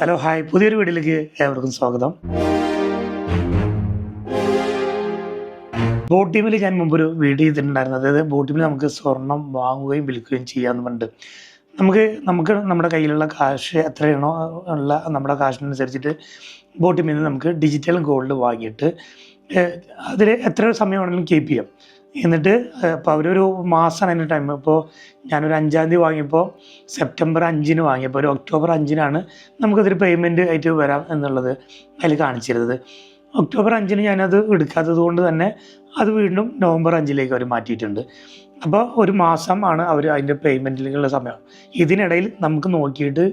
Hello hi. പുതിയൊരു വീട്ടിലേക്ക് ഏവർക്കും സ്വാഗതം. ബോട്ട് ടീമിൽ ഞാൻ മുമ്പൊരു വീഡിയോ ചെയ്തിട്ടുണ്ടായിരുന്നു. അതായത് ബോട്ട് ടീമിൽ നമുക്ക് സ്വർണം വാങ്ങുകയും വിൽക്കുകയും ചെയ്യാമെന്ന് പറഞ്ഞിട്ട് നമുക്ക് നമുക്ക് നമ്മുടെ കയ്യിലുള്ള കാശ് എത്രയാണോ ഉള്ള നമ്മുടെ കാശിനനുസരിച്ചിട്ട് ബോട്ട് ടീമിൽ നിന്ന് നമുക്ക് ഡിജിറ്റൽ ഗോൾഡ് വാങ്ങിയിട്ട് അതിൽ എത്ര സമയം വേണമെങ്കിലും കീപ്പ് ചെയ്യാം. എന്നിട്ട് അപ്പോൾ അവരൊരു മാസമാണ് അതിന്റെ ടൈം ഇപ്പോൾ ഞാനൊരു അഞ്ചാം തീയതി വാങ്ങിയപ്പോൾ സെപ്റ്റംബർ അഞ്ചിന് വാങ്ങിയപ്പോൾ ഒരു ഒക്ടോബർ അഞ്ചിനാണ് നമുക്കതൊരു പേയ്മെന്റ് ആയിട്ട് വരാം എന്നുള്ളത് അതിൽ കാണിച്ചിരുന്നത്. ഒക്ടോബർ അഞ്ചിന് ഞാനത് എടുക്കാത്തത് കൊണ്ട് തന്നെ അത് വീണ്ടും നവംബർ അഞ്ചിലേക്ക് അവർ മാറ്റിയിട്ടുണ്ട്. അപ്പോൾ ഒരു മാസമാണ് അവർ അതിന്റെ പേയ്മെന്റിലേക്കുള്ള സമയം. ഇതിനിടയിൽ നമുക്ക് നോക്കിയിട്ട്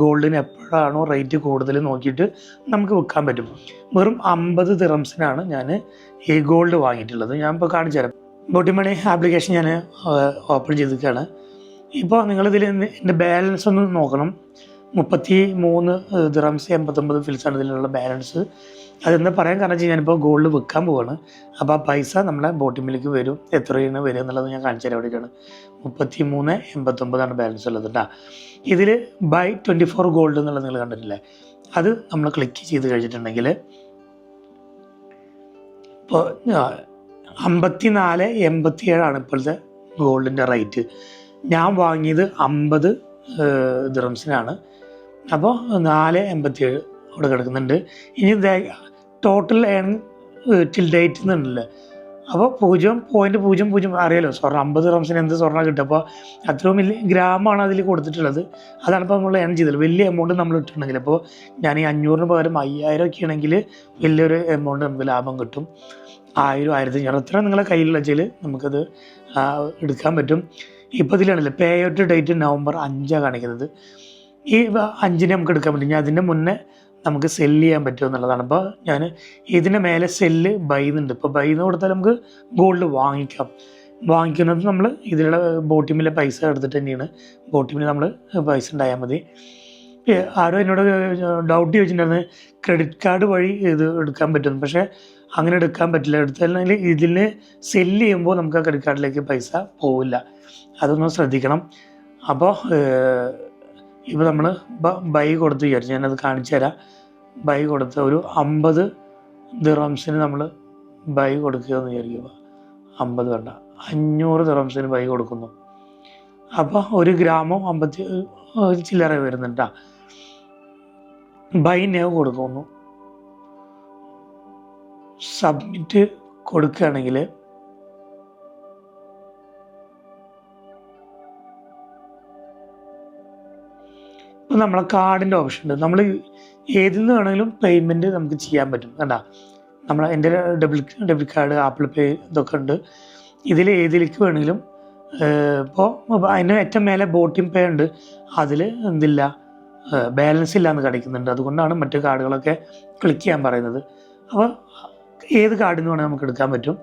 ഗോൾഡിന് എപ്പോഴാണോ റേറ്റ് കൂടുതൽ നോക്കിയിട്ട് നമുക്ക് വിൽക്കാൻ പറ്റും. വെറും അമ്പത് ദിറംസിനാണ് ഞാൻ ഈ ഗോൾഡ് വാങ്ങിയിട്ടുള്ളത്. ഞാൻ ഇപ്പോൾ കാണിച്ചു തരാം. ബോട്ടിമണി ആപ്ലിക്കേഷൻ ഞാൻ ഓപ്പൺ ചെയ്തിരിക്കുകയാണ്. ഇപ്പോൾ നിങ്ങളിതിൽ എന്റെ ബാലൻസ് ഒന്ന് നോക്കണം. മുപ്പത്തി മൂന്ന് ദിറംസ് എൺപത്തൊമ്പത് ഫിൽസാണ് ഇതിലുള്ള ബാലൻസ് അതെന്താ പറയാൻ കാരണം വെച്ചാൽ ഞാനിപ്പോൾ ഗോൾഡ് വിൽക്കാൻ പോവാണ്. അപ്പോൾ ആ പൈസ നമ്മളെ ബോട്ടിമിലേക്ക് വരും. എത്രയാണ് വരിക എന്നുള്ളത് ഞാൻ കാണിച്ചു തരാൻ വേണ്ടിയിട്ടാണ് മുപ്പത്തി മൂന്ന് എൺപത്തൊമ്പതാണ് ബാലൻസ് ഉള്ളത് കേട്ടോ ഇതിൽ ബൈ ട്വന്റി ഫോർ ഗോൾഡ് എന്നുള്ളത് നിങ്ങൾ കണ്ടിട്ടില്ലേ? അത് നമ്മൾ ക്ലിക്ക് ചെയ്ത് കഴിഞ്ഞിട്ടുണ്ടെങ്കിൽ ഇപ്പോൾ അമ്പത്തി നാല് എൺപത്തി ഏഴാണ് ഇപ്പോഴത്തെ ഗോൾഡിന്റെ റേറ്റ് ഞാൻ വാങ്ങിയത് അമ്പത് ദിറംസിനാണ് അപ്പോൾ നാല് എൺപത്തി ഏഴ് അവിടെ കിടക്കുന്നുണ്ട്. ഇനി ടോട്ടൽ ഏൺ ടിൽ ഡേറ്റ് എന്നുണ്ടല്ലോ അപ്പോൾ പൂജ്യം പോയിന്റ് പൂജ്യം പൂജ്യം അറിയാലോ സ്വർണം അമ്പത് റംസിന് എന്ത് സ്വർണം കിട്ടും? അപ്പോൾ അത്രയും വലിയ ഗ്രാമാണ് അതിൽ കൊടുത്തിട്ടുള്ളത്. അതാണ് ഇപ്പോൾ നമ്മൾ ഏൺ ചെയ്തത്. വലിയ എമൗണ്ട് നമ്മൾ ഇട്ടിട്ടുണ്ടെങ്കിൽ അപ്പോൾ ഞാൻ ഈ അഞ്ഞൂറിന് പകരം അയ്യായിരം ഒക്കെ ആണെങ്കിൽ വലിയൊരു എമൗണ്ട് നമുക്ക് ലാഭം കിട്ടും. ആയിരം ആയിരത്തി അഞ്ഞൂറ് അത്ര നിങ്ങളെ കയ്യിലുള്ള വെച്ചാൽ നമുക്കത് എടുക്കാൻ പറ്റും. ഇപ്പോൾ ഇതിലാണല്ലോ പേ ഔട്ട് ഡേറ്റ് നവംബർ അഞ്ചാണ് കാണിക്കുന്നത്. ഈ അഞ്ചിന് നമുക്ക് എടുക്കാൻ പറ്റും. ഞാൻ അതിന്റെ മുന്നേ നമുക്ക് സെല്ല് ചെയ്യാൻ പറ്റുമോ എന്നുള്ളതാണ്. അപ്പോൾ ഞാൻ ഇതിന്റെ മേലെ സെല്ല് ബൈ എന്നുണ്ട് ഇപ്പോൾ ബൈ എന്ന് കൊടുത്താൽ നമുക്ക് ഗോൾഡ് വാങ്ങിക്കാം. വാങ്ങിക്കുന്നത് നമ്മൾ ഇതിലുള്ള ബോട്ടിമിലെ പൈസ എടുത്തിട്ട് തന്നെയാണ്. ബോട്ടിമിൽ നമ്മൾ പൈസ ഉണ്ടായാൽ മതി. ആരോ എന്നോട് ഡൗട്ട് ചോദിച്ചിട്ടുണ്ടായിരുന്നു. ക്രെഡിറ്റ് കാർഡ് വഴി ഇത് എടുക്കാൻ പറ്റുന്നു പക്ഷേ അങ്ങനെ എടുക്കാൻ പറ്റില്ല. എടുത്തല്ലെങ്കിൽ ഇതിൽ സെല്ല് ചെയ്യുമ്പോൾ നമുക്ക് ആ ക്രെഡിറ്റ് കാർഡിലേക്ക് പൈസ പോവില്ല. അതൊന്ന് ശ്രദ്ധിക്കണം. അപ്പോൾ ഇപ്പോൾ നമ്മൾ ബൈ കൊടുത്ത് വിചാരിച്ചു. ഞാനത് കാണിച്ചു തരാം. ബൈ കൊടുത്ത് ഒരു അമ്പത് ദിറംസിന് നമ്മൾ ബൈ കൊടുക്കുക എന്ന് വിചാരിക്കുക അമ്പത് വേണ്ട. അഞ്ഞൂറ് ദിറംസിന് ബൈ കൊടുക്കുന്നു. അപ്പോൾ ഒരു ഗ്രാമം അമ്പത്തി ചില്ലറ വരുന്നുണ്ടാ ബൈ നെവ് കൊടുക്കുന്നു. സബ്മിറ്റ് കൊടുക്കുകയാണെങ്കിൽ നമ്മളെ കാർഡിന്റെ ഓപ്ഷൻ ഉണ്ട്. നമ്മൾ ഏതിൽ നിന്ന് വേണമെങ്കിലും പേയ്മെന്റ് നമുക്ക് ചെയ്യാൻ പറ്റും. കണ്ട? നമ്മൾ എന്റെ debit debit card Apple Pay ഇതൊക്കെ ഉണ്ട്. ഇതിൽ ഏതിലേക്ക് വേണമെങ്കിലും ഇപ്പോൾ അതിന് ഏറ്റവും മേലെ ബോട്ടിംഗ് പേ ഉണ്ട്. അതിൽ എന്തില്ല ബാലൻസ് ഇല്ല എന്ന് കാണിക്കുന്നുണ്ട്. അതുകൊണ്ടാണ് മറ്റു കാർഡുകളൊക്കെ ക്ലിക്ക് ചെയ്യാൻ പറയുന്നത്. അപ്പോൾ ഏത് കാർഡിൽ നിന്ന് വേണമെങ്കിൽ നമുക്ക് എടുക്കാൻ പറ്റും.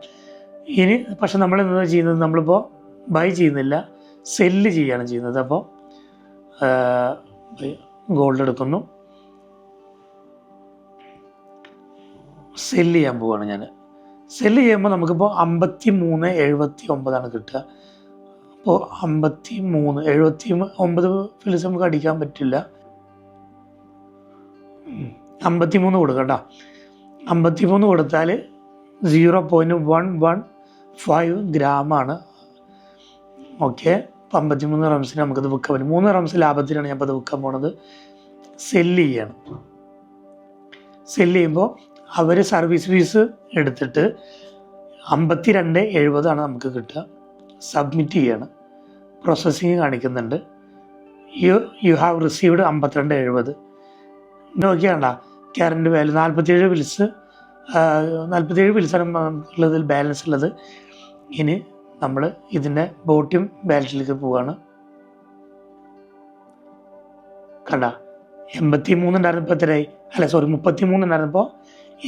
ഇനി പക്ഷെ നമ്മൾ എന്താ ചെയ്യുന്നത്? നമ്മളിപ്പോൾ ബൈ ചെയ്യുന്നില്ല സെല്ല് ചെയ്യുകയാണ് ചെയ്യുന്നത്. അപ്പോൾ ഗോൾഡ് എടുക്കുന്നു സെല്ല് ചെയ്യാൻ പോവുകയാണ് ഞാൻ സെല്ല് ചെയ്യുമ്പോൾ നമുക്കിപ്പോൾ അമ്പത്തി മൂന്ന് എഴുപത്തി ഒമ്പതാണ് കിട്ടുക. അപ്പോൾ അമ്പത്തി മൂന്ന് എഴുപത്തി ഒമ്പത് ഫിലിസ് നമുക്ക് അടിക്കാൻ പറ്റില്ല. അമ്പത്തി മൂന്ന് കൊടുക്കട്ടോ അമ്പത്തി മൂന്ന് കൊടുത്താൽ zero point one one five ഗ്രാമാണ് ഓക്കെ. ഇപ്പം അമ്പത്തി മൂന്ന് റംസിന് നമുക്കത് വിൽക്കാൻ പറ്റും. മൂന്ന് റംസ് ലാഭത്തിനാണ് ഞാൻ അത് വിൽക്കാൻ പോണത്. സെല്ല് ചെയ്യണം. സെല്ല് ചെയ്യുമ്പോൾ അവർ സർവീസ് ഫീസ് എടുത്തിട്ട് അമ്പത്തി രണ്ട് എഴുപതാണ് നമുക്ക് കിട്ടുക. സബ്മിറ്റ് ചെയ്യണം. പ്രോസസ്സിങ് കാണിക്കുന്നുണ്ട്. യു യു ഹാവ് റിസീവ്ഡ് അമ്പത്തിരണ്ട് എഴുപത്. നോക്കിയാണ്ട കറണ്ട് വാല്യൂ നാൽപ്പത്തിയേഴ് ബിൽസ് നാൽപ്പത്തിയേഴ് ബിൽസാണ് ഉള്ളതിൽ ബാലൻസ് ഉള്ളത്. ഇനി നമ്മൾ ഇതിന്റെ ബോട്ടിയും ബാലറ്റിലേക്ക് പോവാണ്. കണ്ട? എൺപത്തി മൂന്നുണ്ടായിരുന്നപ്പോൾ എത്രയായി? അല്ല സോറി മുപ്പത്തി മൂന്നുണ്ടായിരുന്നപ്പോൾ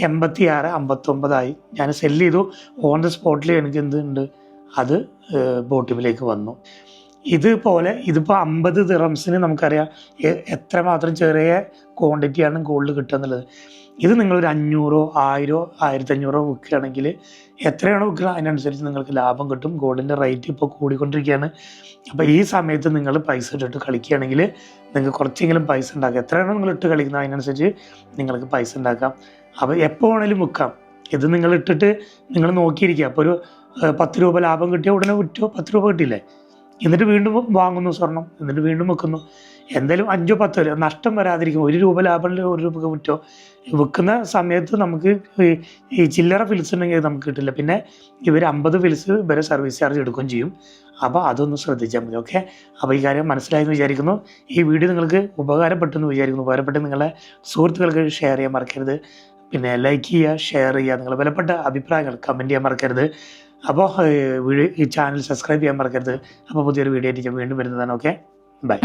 എൺപത്തി ആറ് അമ്പത്തൊമ്പതായി. ഞാൻ സെല്ല് ചെയ്തു. ഓൺ ദ സ്പോട്ടിൽ എനിക്ക് എന്തുണ്ട്? അത് ബോട്ടിമിലേക്ക് വന്നു. ഇതുപോലെ ഇതിപ്പോൾ അമ്പത് ദിറംസിന് നമുക്കറിയാം എത്ര മാത്രം ചെറിയ ക്വാണ്ടിറ്റിയാണ് ഗോൾഡ് കിട്ടുക എന്നുള്ളത് ഇത് നിങ്ങളൊരു അഞ്ഞൂറോ ആയിരോ ആയിരത്തഞ്ഞൂറോ വിൽക്കുകയാണെങ്കിൽ എത്രയാണോ വിൽക്കുക അതിനനുസരിച്ച് നിങ്ങൾക്ക് ലാഭം കിട്ടും. ഗോൾഡിന്റെ റേറ്റ് ഇപ്പോൾ കൂടിക്കൊണ്ടിരിക്കുകയാണ്. അപ്പോൾ ഈ സമയത്ത് നിങ്ങൾ പൈസ ഇട്ടിട്ട് കളിക്കുകയാണെങ്കിൽ നിങ്ങൾക്ക് കുറച്ചെങ്കിലും പൈസ ഉണ്ടാക്കാം. എത്രയാണോ നിങ്ങൾ ഇട്ട് കളിക്കുന്നത് അതിനനുസരിച്ച് നിങ്ങൾക്ക് പൈസ ഉണ്ടാക്കാം. അപ്പോൾ എപ്പോൾ വേണേലും വിൽക്കാം ഇത് നിങ്ങൾ ഇട്ടിട്ട് നിങ്ങൾ നോക്കിയിരിക്കുക. അപ്പോൾ ഒരു പത്ത് രൂപ ലാഭം കിട്ടിയ ഉടനെ വിറ്റോ? പത്ത് രൂപ കിട്ടിയില്ലേ? എന്നിട്ട് വീണ്ടും വാങ്ങുന്നു സ്വർണം എന്നിട്ട് വീണ്ടും വെക്കുന്നു എന്തായാലും അഞ്ചോ പത്തോ നഷ്ടം വരാതിരിക്കും. ഒരു രൂപ ലാഭം ഒരു രൂപ വിറ്റോ? വിൽക്കുന്ന സമയത്ത് നമുക്ക് ഈ ചില്ലറ ഫിൽസ് ഉണ്ടെങ്കിൽ നമുക്ക് കിട്ടില്ല. പിന്നെ ഇവർ അമ്പത് ഫിൽസ് ഇവരെ സർവീസ് ചാർജ് എടുക്കുകയും ചെയ്യും. അപ്പോൾ അതൊന്ന് ശ്രദ്ധിച്ചാൽ മതി ഓക്കെ അപ്പോൾ ഈ കാര്യം മനസ്സിലായെന്ന് വിചാരിക്കുന്നു. ഈ വീഡിയോ നിങ്ങൾക്ക് ഉപകാരപ്പെട്ടെന്ന് വിചാരിക്കുന്നു. ഉപകാരപ്പെട്ട് നിങ്ങളെ സുഹൃത്തുക്കൾക്ക് ഷെയർ ചെയ്യാൻ മറക്കരുത്. പിന്നെ ലൈക്ക് ചെയ്യുക ഷെയർ ചെയ്യുക. നിങ്ങളുടെ വിലപ്പെട്ട അഭിപ്രായങ്ങൾ കമന്റ് ചെയ്യാൻ മറക്കരുത്. അപ്പോൾ ഈ ചാനൽ സബ്സ്ക്രൈബ് ചെയ്യാൻ മറക്കരുത്. അപ്പോൾ പുതിയൊരു വീഡിയോ ആയിട്ട് വീണ്ടും വരുന്നതാണ്. ഓക്കെ? ബൈ.